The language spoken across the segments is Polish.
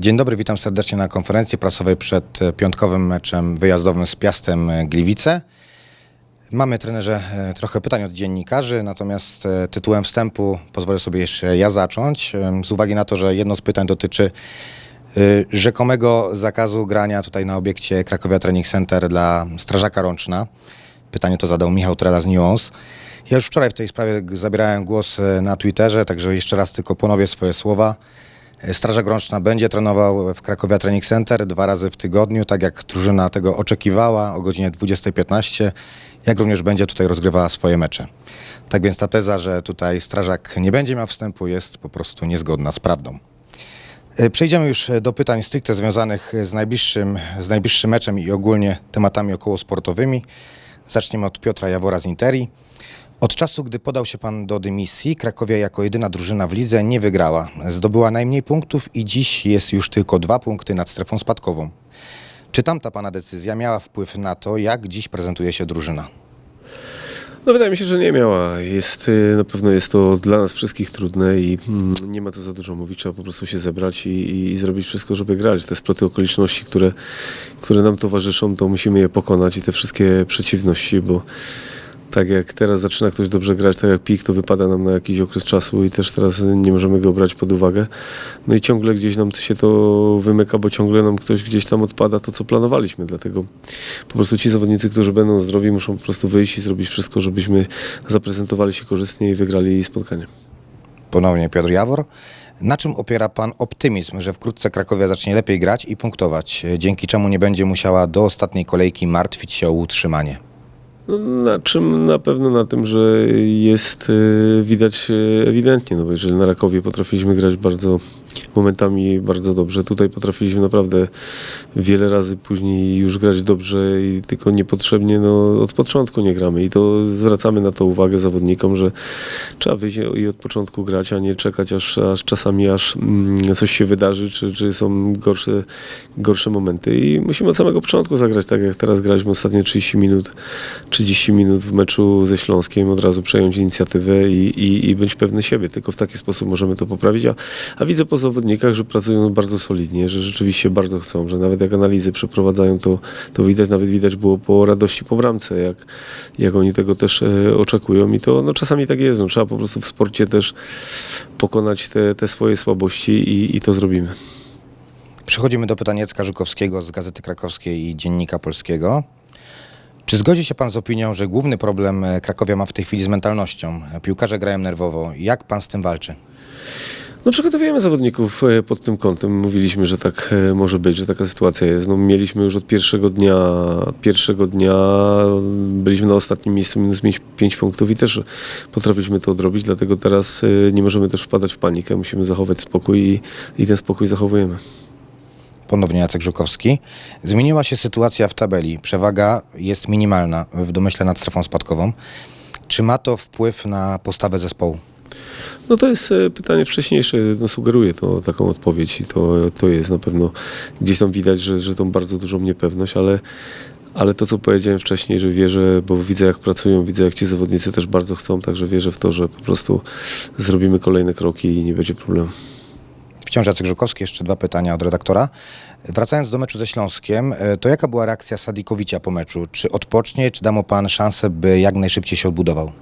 Dzień dobry, witam serdecznie na konferencji prasowej przed e, piątkowym meczem wyjazdowym z Piastem e, Gliwice. Mamy, trenerze, e, trochę pytań od dziennikarzy, natomiast tytułem wstępu pozwolę sobie jeszcze ja zacząć, z uwagi na to, że jedno z pytań dotyczy rzekomego zakazu grania tutaj na obiekcie Krakowia Training Center dla strażaka Rączna. Pytanie to zadał Michał Trela z Nuance. Ja już wczoraj w tej sprawie zabierałem głos na Twitterze, także jeszcze raz tylko ponowię swoje słowa. Strażak Rączna będzie trenował w Krakowia Training Center dwa razy w tygodniu, tak jak drużyna tego oczekiwała o godzinie 20.15, jak również będzie tutaj rozgrywała swoje mecze. Tak więc ta teza, że tutaj strażak nie będzie miał wstępu jest po prostu niezgodna z prawdą. E, Przejdziemy już e, do pytań stricte związanych z najbliższym, z najbliższym meczem i ogólnie tematami okołosportowymi. Zaczniemy od Piotra Jawora z Interi. Od czasu, gdy podał się pan do dymisji, Krakowia jako jedyna drużyna w lidze nie wygrała. Zdobyła najmniej punktów i dziś jest już tylko dwa punkty nad strefą spadkową. Czy tamta pana decyzja miała wpływ na to, jak dziś prezentuje się drużyna? No wydaje mi się, że nie miała. Jest, y, na pewno jest to dla nas wszystkich trudne i mm, nie ma co za dużo mówić. Trzeba po prostu się zebrać i, i, zrobić wszystko, żeby grać. Te sploty okoliczności, które, które nam towarzyszą, to musimy je pokonać i te wszystkie przeciwności, bo tak jak teraz zaczyna ktoś dobrze grać, tak jak pik, to wypada nam na jakiś okres czasu i też teraz nie możemy go brać pod uwagę. No i ciągle gdzieś nam się to wymyka, bo ciągle nam ktoś gdzieś tam odpada to, co planowaliśmy. Dlatego po prostu ci zawodnicy, którzy będą zdrowi, muszą po prostu wyjść i zrobić wszystko, żebyśmy zaprezentowali się korzystnie i wygrali spotkanie. Ponownie Piotr Jawor. Na czym opiera pan optymizm, że wkrótce Krakowia zacznie lepiej grać i punktować, dzięki czemu nie będzie musiała do ostatniej kolejki martwić się o utrzymanie? No, na czym? Na pewno na tym, że jest y, widać y, ewidentnie, no bo jeżeli na Rakowie potrafiliśmy grać bardzo, momentami bardzo dobrze, tutaj potrafiliśmy naprawdę wiele razy później już grać dobrze i tylko niepotrzebnie no, od początku nie gramy i to zwracamy na to uwagę zawodnikom, że trzeba wyjść i od początku grać, a nie czekać aż, aż czasami aż mm, coś się wydarzy, czy, czy są gorsze, gorsze momenty i musimy od samego początku zagrać tak jak teraz graliśmy ostatnie 30 minut 30 minut w meczu ze Śląskiem, od razu przejąć inicjatywę i, i, i być pewny siebie. Tylko w taki sposób możemy to poprawić. A, a widzę po zawodnikach, że pracują bardzo solidnie, że rzeczywiście bardzo chcą, że nawet jak analizy przeprowadzają, to, to widać, nawet widać było po radości po bramce, jak, jak oni tego też e, oczekują. I to no, czasami tak jest. No, trzeba po prostu w sporcie też pokonać te, te swoje słabości i, i to zrobimy. Przechodzimy do pytania Jacka Żukowskiego z Gazety Krakowskiej i Dziennika Polskiego. Czy zgodzi się pan z opinią, że główny problem e, Krakowia ma w tej chwili z mentalnością? Piłkarze grają nerwowo. Jak pan z tym walczy? No przygotowujemy zawodników e, pod tym kątem. Mówiliśmy, że tak e, może być, że taka sytuacja jest. No, mieliśmy już od pierwszego dnia, pierwszego dnia byliśmy na ostatnim miejscu, minus 5 punktów i też potrafiliśmy to odrobić, dlatego teraz e, nie możemy też wpadać w panikę. Musimy zachować spokój i, i ten spokój zachowujemy. Ponownie Jacek Żukowski. Zmieniła się sytuacja w tabeli. Przewaga jest minimalna w domyśle nad strefą spadkową. Czy ma to wpływ na postawę zespołu? No to jest e, pytanie wcześniejsze, no sugeruje to taką odpowiedź i to, to jest na pewno gdzieś tam widać, że, że tą bardzo dużą niepewność, ale, ale to co powiedziałem wcześniej, że wierzę, bo widzę jak pracują, widzę jak ci zawodnicy też bardzo chcą, także wierzę w to, że po prostu zrobimy kolejne kroki i nie będzie problemu. Wciąż Jacek Żukowski, jeszcze dwa pytania od redaktora. Wracając do meczu ze Śląskiem, e, to jaka była reakcja Sadikowicza po meczu? Czy odpocznie, czy da mu pan szansę, by jak najszybciej się odbudował?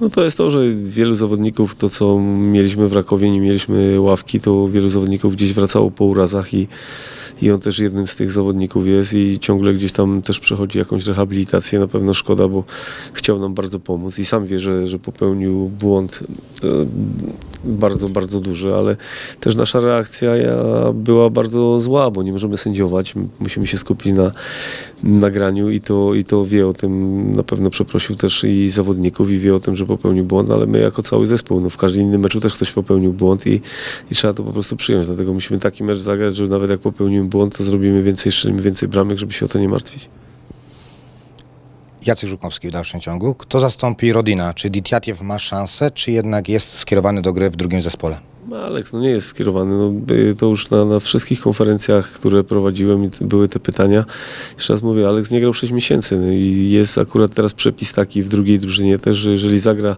No to jest to, że wielu zawodników, to co mieliśmy w Rakowie, nie mieliśmy ławki, to wielu zawodników gdzieś wracało po urazach i, i on też jednym z tych zawodników jest i ciągle gdzieś tam też przechodzi jakąś rehabilitację. Na pewno szkoda, bo chciał nam bardzo pomóc i sam wie, że, że popełnił błąd e, bardzo, bardzo duży, ale też nasza reakcja ja, była bardzo zła, bo nie możemy sędziować, musimy się skupić na nagraniu i to, i to wie o tym, na pewno przeprosił też i zawodników i wie o tym, że popełnił błąd, ale my jako cały zespół, no w każdym innym meczu też ktoś popełnił błąd i, i trzeba to po prostu przyjąć, dlatego musimy taki mecz zagrać, że nawet jak popełnimy błąd, to zrobimy więcej, strzelimy więcej bramek, żeby się o to nie martwić. Jacek Żukowski w dalszym ciągu. Kto zastąpi Rodina? Czy Ditjatiew ma szansę, czy jednak jest skierowany do gry w drugim zespole? No, Aleks no nie jest skierowany. No, to już na, na wszystkich konferencjach, które prowadziłem, były te pytania. Jeszcze raz mówię, Aleks nie grał 6 miesięcy no i jest akurat teraz przepis taki w drugiej drużynie też, że jeżeli zagra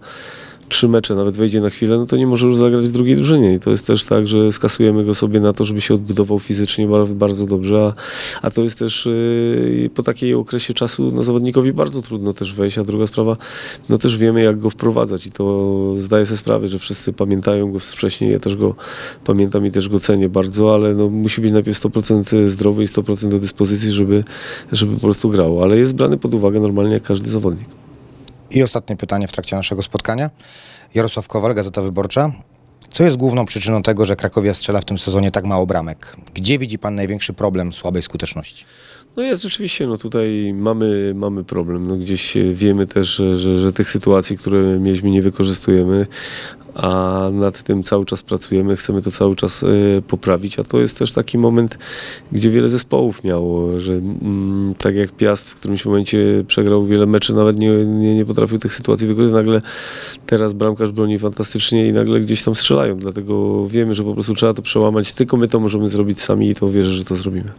trzy mecze, nawet wejdzie na chwilę, no to nie może już zagrać w drugiej drużynie. I to jest też tak, że skasujemy go sobie na to, żeby się odbudował fizycznie bar- bardzo dobrze, a, a to jest też yy, po takiej okresie czasu no, zawodnikowi bardzo trudno też wejść, a druga sprawa, no też wiemy jak go wprowadzać i to zdaję sobie sprawę, że wszyscy pamiętają go wcześniej, ja też go pamiętam i też go cenię bardzo, ale no, musi być najpierw 100% zdrowy i 100% do dyspozycji, żeby, żeby po prostu grał, ale jest brany pod uwagę normalnie jak każdy zawodnik. I ostatnie pytanie w trakcie naszego spotkania. Jarosław Kowal, Gazeta Wyborcza. Co jest główną przyczyną tego, że Krakowia strzela w tym sezonie tak mało bramek? Gdzie widzi pan największy problem słabej skuteczności? No jest rzeczywiście, no tutaj mamy, mamy problem. No gdzieś wiemy też, że, że, że tych sytuacji, które mieliśmy, nie wykorzystujemy, a nad tym cały czas pracujemy, chcemy to cały czas e, poprawić, a to jest też taki moment, gdzie wiele zespołów miało, że mm, tak jak Piast w którymś momencie przegrał wiele meczy, nawet nie, nie, nie potrafił tych sytuacji wykorzystać, nagle teraz bramkarz broni fantastycznie i nagle gdzieś tam strzelają, dlatego wiemy, że po prostu trzeba to przełamać, tylko my to możemy zrobić sami i to wierzę, że to zrobimy.